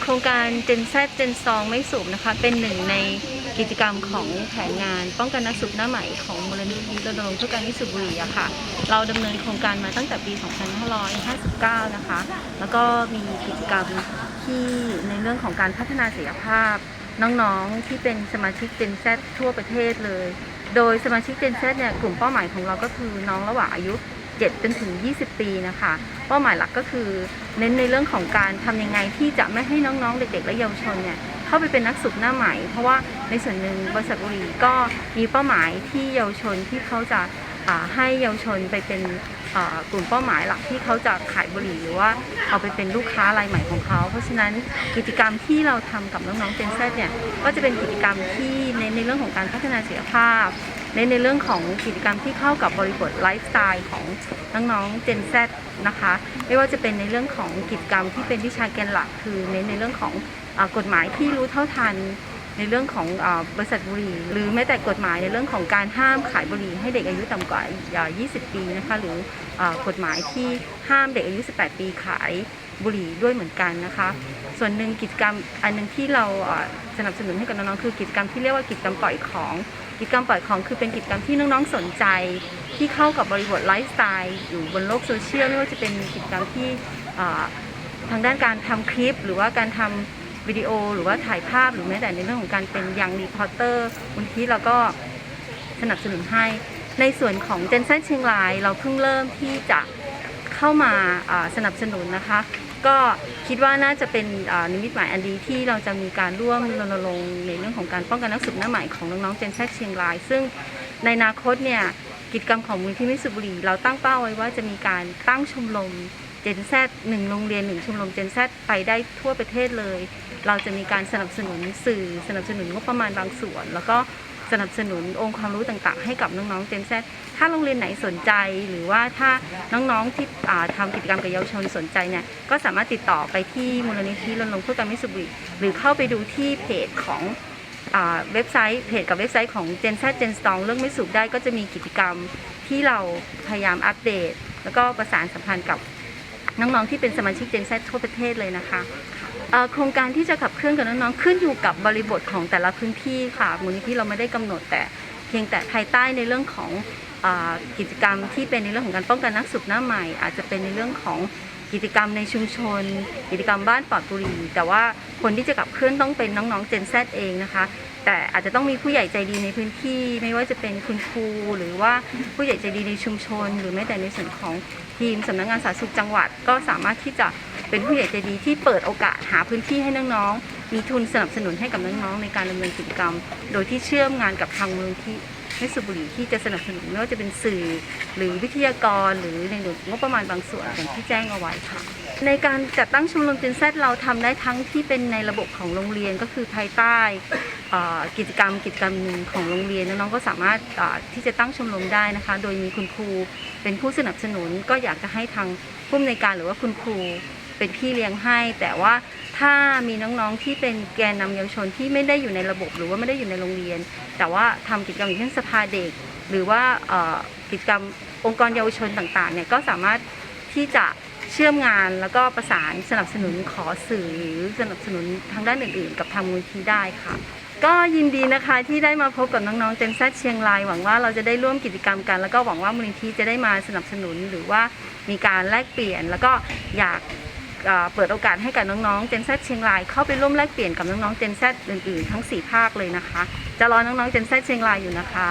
โครงการ Gen Z Gen 2ไม่สูบนะคะ เป็นหนึ่งในกิจกรรมของแผนงาน ป้องกันนักสูบหน้าใหม่ของมูลนิธิรณรงค์เพื่อการไม่สูบบุหรี่อะค่ะ เราดำเนินโครงการมาตั้งแต่ปี 2559 นะคะ แล้วก็มีกิจกรรมที่ในเรื่องของการพัฒนาศักยภาพ น้องๆที่เป็นสมาชิก Gen Z ทั่วประเทศเลย โดยสมาชิก Gen Z เนี่ยกลุ่มเป้าหมายของเราก็คือน้องระหว่างอายุ 7จนถึง 20 ปีนะคะ เป้าหมายหลักก็คือเน้นในเรื่องของการทำยังไงที่จะไม่ให้น้องๆ เด็ก ๆ และเยาวชนเนี่ยเข้าไปเป็นนักสูบหน้าใหม่ เพราะว่าในส่วนหนึ่งบริษัทบุหรี่ก็มีเป้าหมายที่เยาวชนที่เขาจะให้เยาวชนไปเป็นกลุ่มเป้าหมายหลักที่เขาจะขายบุหรี่หรือว่าเอาไปเป็นลูกค้ารายใหม่ของเขา เพราะฉะนั้นกิจกรรมที่เราทำกับน้องๆเจนเซเนี่ยก็จะเป็นกิจกรรมที่เน้นในเรื่องของการพัฒนาศักยภาพ ในในเรื่องของกิจกรรมที่เข้ากับบริบทไลฟ์สไตล์ของน้องๆ Gen Z นะคะ ไม่ว่าจะเป็นในเรื่องของกิจกรรมที่เป็นวิชาแกนหลัก คือเน้นในเรื่องของอกฎหมายที่รู้เท่าทันในเรื่องของอบริษัทบุหรี่ หรือแม้แต่กฎหมายในเรื่องของการห้ามขายบุหรี่ให้เด็กอายุต่ำกว่าอ่า20 ปีนะคะหรืออกฎหมายที่ห้ามเด็กอายุ 18 ปีขายบุหรี่ด้วยเหมือนกันนะคะ ส่วนหนึ่งกิจกรรมอันหนึ่งที่เราสนับสนุนให้กับน้องๆคือกิจกรรมที่เรียกว่ากิจกรรมปล่อยของ กิจกรรมปล่อยของคือเป็นกิจกรรมที่น้องๆสนใจ ที่เข้ากับบริบทไลฟ์สไตล์อยู่บนโลกโซเชียลไม่ว่าจะเป็นกิจกรรมที่ทางด้านการทำคลิป หรือว่าการทำวิดีโอ หรือว่าถ่ายภาพหรือแม้แต่ในเรื่องของการเป็นยังรีพอร์เตอร์บางทีเราก็สนับสนุนให้ ในส่วนของเจนเซนเชียงราย เราเพิ่งเริ่มที่จะ เข้ามาสนับสนุนนะคะ ก็คิดว่าน่าจะเป็นนิมิตหมายอันดีที่เราจะมีการร่วมรณรงค์ในเรื่องของการป้องกันนักสูบหน้าใหม่ของน้องๆเจนแซเชียงราย ซึ่งในอนาคตเนี่ยกิจกรรมของมูลที่ม่สูบบุหรี่เราตั้งเป้าไว้ว่าจะมีการตั้งชมรมเจนแซหนึ่งโรงเรียนหนึ่งชมรมเจนแซไปได้ทั่วประเทศเลย เราจะมีการสนับสนุนสื่อสนับสนุนงบประมาณบางส่วน แล้วก็ สนับสนุนองค์ความรู้ต่างๆ ให้กับน้องๆเจนแซถ้าโรงเรียนไหนสนใจ หรือว่าถ้าน้องๆที่อ่าทำกิจกรรมกับเยาวชนสนใจเนี่ยก็สามารถติดต่อไปที่มูลนิธิรณรงค์เพื่อการไม่สูบบุหรี่หรือเข้าไปดูที่เพจของเว็บไซต์เพจกับเว็บไซต์ของ Gen Z Gen Strong เรื่องไม่สูบได้ก็จะมีกิจกรรมที่เราพยายามอัปเดต แล้วก็ประสานสัมพันธ์กับน้องๆที่เป็นสมาชิก Gen Z ทั่วประเทศเลยนะคะ โครงการที่จะขับเคลื่อนกับน้องๆขึ้นอยู่กับบริบทของแต่ละพื้นที่ค่ะมูลนิธิเราไม่ได้กำหนดแต่เพียงแต่ภายใต้ในเรื่องของกิจกรรมที่เป็นในเรื่องของการป้องกันนักสุบหน้าใหม่ อาจจะเป็นในเรื่องของ กิจกรรมในชุมชน กิจกรรมบ้านปลอดบุหรี่แต่ว่าคนที่จะขับเคลื่อนต้องเป็นน้องๆ Gen Z เองนะคะ แต่อาจจะต้องมีผู้ใหญ่ใจดีในพื้นที่ ไม่ว่าจะเป็นคุณครูหรือว่าผู้ใหญ่ใจดีในชุมชน หรือแม้แต่ในส่วนของทีมสำนักงานสาธารณสุขจังหวัด ก็สามารถที่จะเป็นผู้ใหญ่ใจดีที่เปิดโอกาสหาพื้นที่ให้น้องๆมีทุนสนับสนุนให้กับน้องๆในการดำเนินกิจกรรม โดยที่เชื่อมงานกับทางมูลที่ ไม่สูบบุหรี่ที่จะสนับสนุนไม่ว่าจะเป็นสื่อหรือวิทยากรหรือในหน่วยงบประมาณบางส่วนอย่างที่แจ้งเอาไว้ค่ะ ในการจัดตั้งชมรมจินเซตเราทำได้ทั้งที่เป็นในระบบของโรงเรียนก็คือภายใต้เอ่อกิจกรรมกิจกรรมหนึ่งของโรงเรียนน้องๆก็สามารถเอ่อที่จะตั้งชมรมได้นะคะ โดยมีคุณครูเป็นผู้สนับสนุนก็อยากจะให้ทางผู้อำนวยการหรือว่าคุณครู เป็นพี่เลี้ยงให้ แต่ว่าถ้ามีน้องๆที่เป็นแกนนำเยาวชนที่ไม่ได้อยู่ในระบบหรือว่าไม่ได้อยู่ในโรงเรียน แต่ว่าทำกิจกรรมอย่างเช่นสภาเด็ก หรือว่ากิจกรรมองค์กรเยาวชนต่างๆเนี่ยก็สามารถที่จะเชื่อมงานแล้วก็ประสานสนับสนุนขอสื่อหรือสนับสนุนทางด้านอื่นๆ กับทางมูลที่ได้ค่ะ ก็ยินดีนะคะที่ได้มาพบกับน้องๆเจนซเชียงรายหวังว่าเราจะได้ร่วมกิจกรรมกัน แล้วก็หวังว่ามูลนิธิจะได้มาสนับสนุนหรือว่ามีการแลกเปลี่ยนแล้วก็อยาก เปิดโอกาสให้กับน้องๆเจนซเชียงรายเข้าไปร่วมแลกเปลี่ยนกับน้องๆเจนซอื่นๆ ทั้ง 4 ภาคเลยนะคะ จะรอน้องๆเจนซเชียงรายอยู่นะคะ